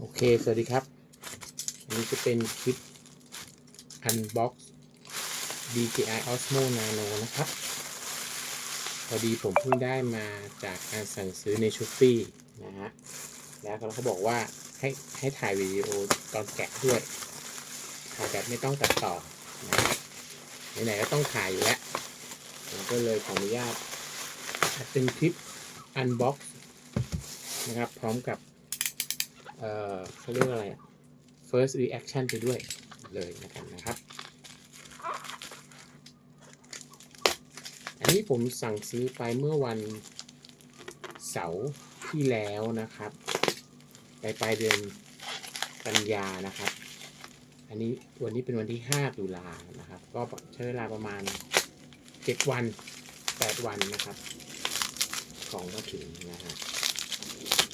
โอเค สวัสดีครับ อันนี้จะเป็นคลิป unbox DJI Osmo Nano นะครับ พอดีผมเพิ่งได้มาจากการสั่งซื้อในช้ o ป e e นะฮะ แล้วเขาบอกว่าให้ให้ถ่ายวิดีโอตอนแกะด้วย ถ่ายแบบไม่ต้องตัดต่อนะไหนๆก็ต้องถ่ายอยู่แล้ว ผมก็เลยขออนุญาตเป็นคลิป unbox นะครับ พร้อมกับ เอ่อเขาเรียกว่าอะไรอะ first reaction ไปด้วยเลยนะครับนะครับ อันนี้ผมสั่งซื้อไปเมื่อวันเสาร์ที่แล้วนะครับไปปลายเดือนกันยานะครับ อันนี้วันนี้เป็นวันที่ 5 ตุลานะครับ ก็ใช้เวลาประมาณ 7 วัน 8 วันนะครับ ของมาถึงนะฮะอ่า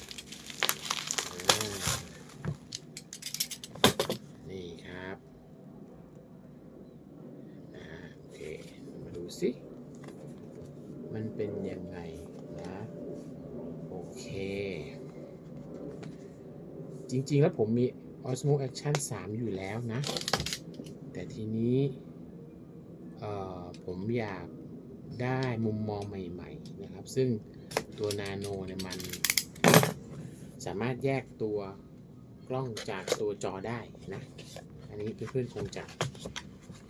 นี่ครับอ่าโอเค มาดูสิ มันเป็นยังไงนะ โอเค จริงๆแล้วผมมี Osmo Action 3 อยู่แล้วนะ แต่ทีนี้ เอ่อ ผมอยากได้มุมมองใหม่ ๆ นะครับ ซึ่งตัวนาโนเนี่ยมัน สามารถแยกตัวกล้องจากตัวจอได้นะ อันนี้เพื่อนๆคงจะ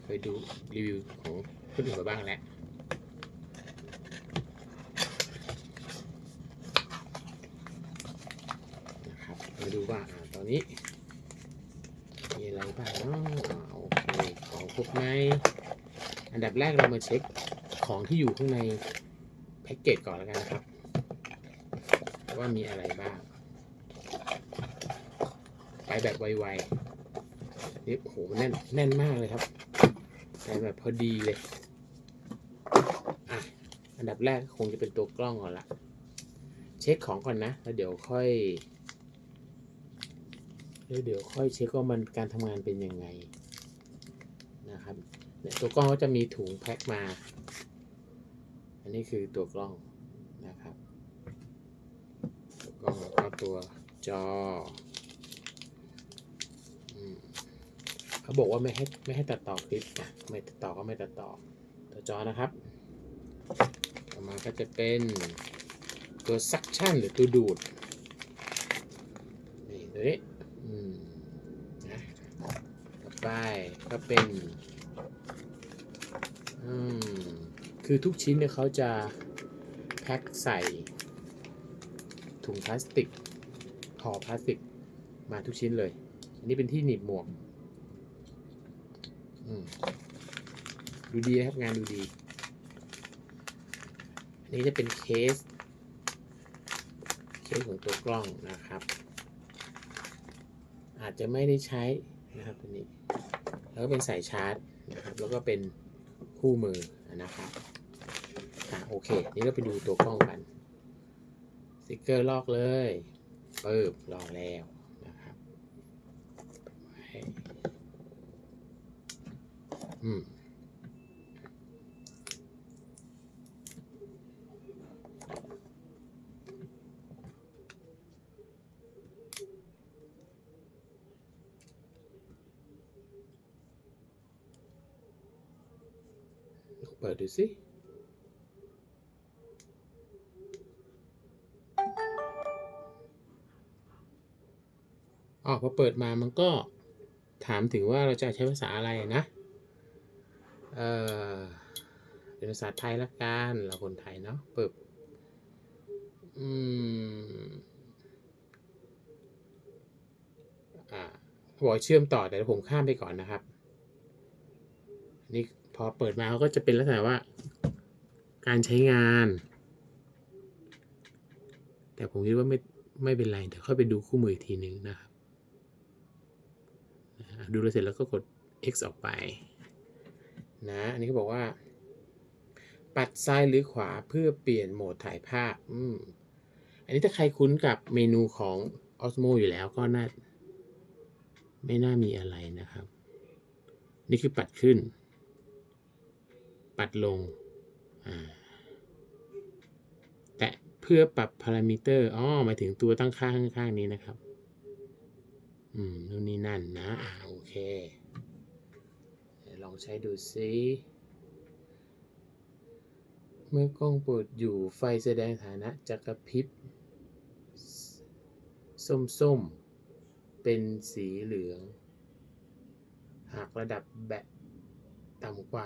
เคยดูรีวิวของคนอื่อนมาบ้างแล้วนะครับมาดูว่าตอนนี้มีอะไรบ้างเนาะโอเคของครบไหมอันดับแรกเรามาเช็คของที่อยู่ข้างในแพ็กเกจก่อนแล้วกันนะครับ ว่ามีอะไรบ้าง ไปแบบไวๆนี่โอ้โหแน่นแน่นมากเลยครับไปแบบพอดีเลยอะอันดับแรกคงจะเป็นตัวกล้องก่อนละเช็คของก่อนนะแล้วเดี๋ยวค่อยแล้วเดี๋ยวค่อยเช็คว่ามันการทำงานเป็นยังไงนะครับเนี่ยตัวกล้องก็จะมีถุงแพ็คมา อันนี้คือตัวกล้องนะครับตัวกล้องแล้วก็ตัวจอม เขาบอกว่าไม่ให้ไม่ให้ตัดต่อคลิปนะไม่ตัดต่อก็ไม่ตัดต่อตัวจอนะครับ ต่อมาก็จะเป็นตัว suction หรือตัวดูด นี่ตัวนี้นะต่อไปก็เป็นอืมคือทุกชิ้นเนี่ยเขาจะแพ็คใส่ถุงพลาสติกห่อพลาสติกมาทุกชิ้นเลย อันนี้เป็นที่หนีบหมวก ดูดีนะครับงานดูดีอันนี้จะเป็นเคส เคสของตัวกล้องนะครับ อาจจะไม่ได้ใช้นะครับตัวนี้ แล้วก็เป็นสายชาร์จนะครับ แล้วก็เป็นคู่มือนะครับอะโอเค นี่เราไปดูตัวกล้องกัน สติกเกอร์ลอกเลยเปิบลอกแล้วนะครับ อืมเปิดดูสิอ๋อพอเปิดมามันก็ถามถึงว่าเราจะใช้ภาษาอะไรนะ เออเป็นภาษาไทยละกันเราคนไทยเนาะเปิดอืมอ่าบอกเชื่อมต่อแต่ผมข้ามไปก่อนนะครับนี่พอเปิดมาเขาก็จะเป็นลักษณะว่า การใช้งาน แต่ผมคิดว่าไม่ไม่เป็นไรเดี๋ยวค่อยไปดูคู่มืออีกทีนึงนะครับดูแล้วเสร็จแล้วก็กด X ออกไป นะ อันนี้เขาบอกว่า ปัดซ้ายหรือขวาเพื่อเปลี่ยนโหมดถ่ายภาพ อืม อันนี้ถ้าใครคุ้นกับเมนูของ Osmo อยู่แล้วก็น่า ไม่น่ามีอะไรนะครับ นี่คือปัดขึ้น ปัดลง อ่าแตะเพื่อปรับพารามิเตอร์ อ๋อ หมายถึงตัวตั้งค่าข้างๆนี้นะครับ อืมนู่นนี่นั่นนะอ่าโอเค ลองใช้ดูซิเมื่อกล้องเปิดอยู่ไฟแสดงฐานะจะกระพริบส้มๆ เป็นสีเหลือง หากระดับแบตต่ำกว่า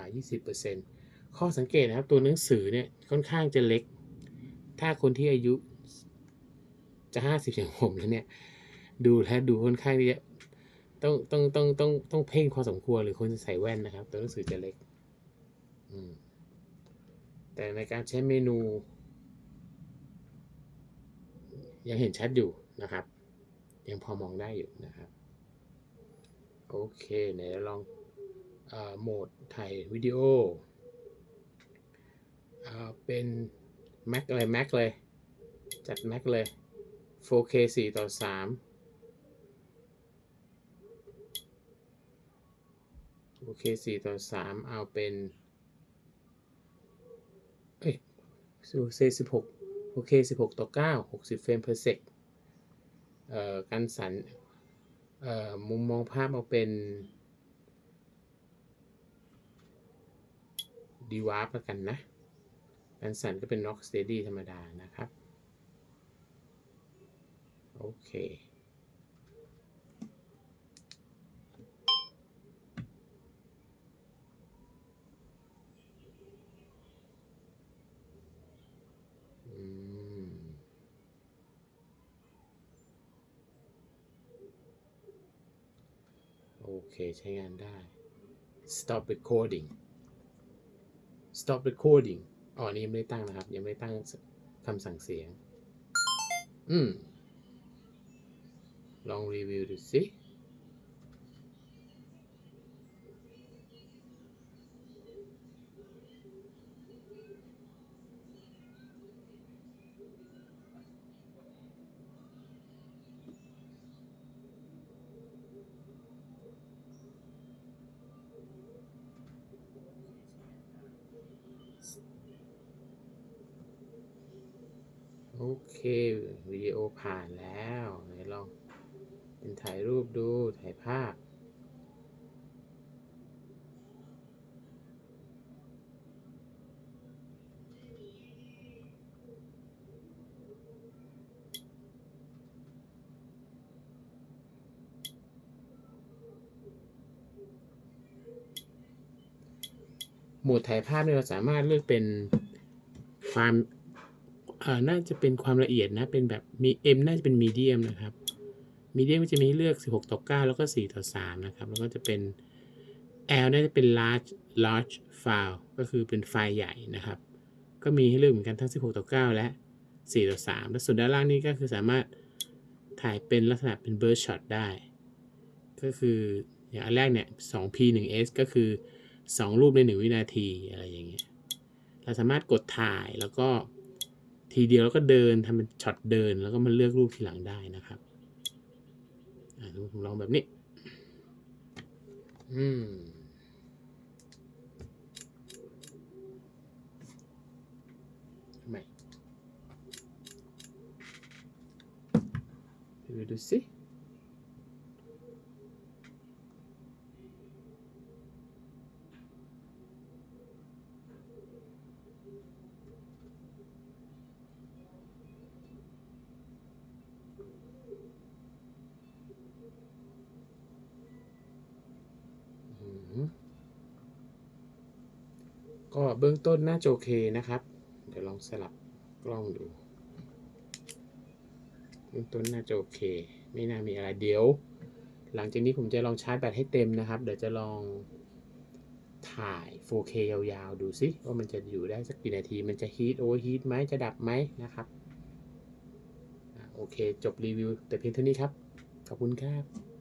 20%ข้อสังเกตนะครับตัวหนังสือเนี่ยค่อนข้างจะเล็ก ถ้าคนที่อายุจะ 50 อย่างผมแล้วเนี่ย ดูแลวดูค่อนข้างที่จะ ต้องต้องต้องต้องต้องเพ่งพอสมควรหรือคนจะใส่แว่นนะครับ ตัวหนังสือจะเล็กอืมแต่ในการใช้เมนู ยังเห็นชัดอยู่นะครับ ยังพอมองได้อยู่นะครับ โอเคไหนลองอโหมดถ่ายวิดีโอออเป็น Mac อะไร Mac เลย จัด Mac เลย 4K 4 ต่อ 3 โอเค4ต่อ3เอาเป็น เอ้ยสูเซ16โอเค16ต่อ9 60เฟรม per sec เอ่อการสั่นเอ่อมุมมองภาพเอาเป็นดีวาร์ปกันนะการสั่นก็เป็น Rock Steady ธรรมดานะครับ โอเค อืม โอ เคใช้งานได้ stop recording stop recording อ๋อ นี่ยังไม่ได้ตั้งนะครับ ยังไม่ได้ตั้งคำสั่งเสียง อืม ลองรีวิวดูสิ เควิดีโอผ่านแล้วไหนลองเป็นถ่ายรูปดูถ่ายภาพโหมดถ่ายภาพเนี่ยเราสามารถเลือกเป็นความ น่าจะเป็นความละเอียดนะ เป็นแบบมี M น่าจะเป็นมีเดียมนะครับมีเดียมก็จะมีให้เลือก 16 ต่อ 9 แล้วก็ 4 ต่อ 3 นะครับ แล้วก็จะเป็น L น่าจะเป็น large large file ก็คือเป็นไฟล์ใหญ่นะครับ ก็มีให้เลือกเหมือนกันทั้ง 16 ต่อ 9 และ 4 ต่อ 3 แล้วส่วนด้านล่างนี้ก็คือสามารถถ่ายเป็นลักษณะเป็น burst shot ได้ ก็คืออย่างอันแรกเนี่ย 2p 1s ก็คือ 2 รูปใน 1 วินาทีอะไรอย่างเงี้ย เราสามารถกดถ่ายแล้วก็ ทีเดียวแล้วก็เดินทำเป็นช็อตเดินแล้วก็มาเลือกรูปทีหลังได้นะครับผมลองแบบนี้ อืมทำไมดูสิ อืม ก็เบื้องต้นน่าจะโอเคนะครับ เดี๋ยวลองสลับกล้องดู เบื้องต้นน่าจะโอเค ไม่น่ามีอะไรเดี๋ยว หลังจากนี้ผมจะลองชาร์จแบตให้เต็มนะครับ เดี๋ยวจะลองถ่าย 4K ยาวๆ ดูซิว่ามันจะอยู่ได้สักกี่นาที มันจะฮีทโอเวอร์ฮีทไหมจะดับไหมนะครับโอเค จบรีวิวแต่เพียงเท่านี้ครับ ขอบคุณครับ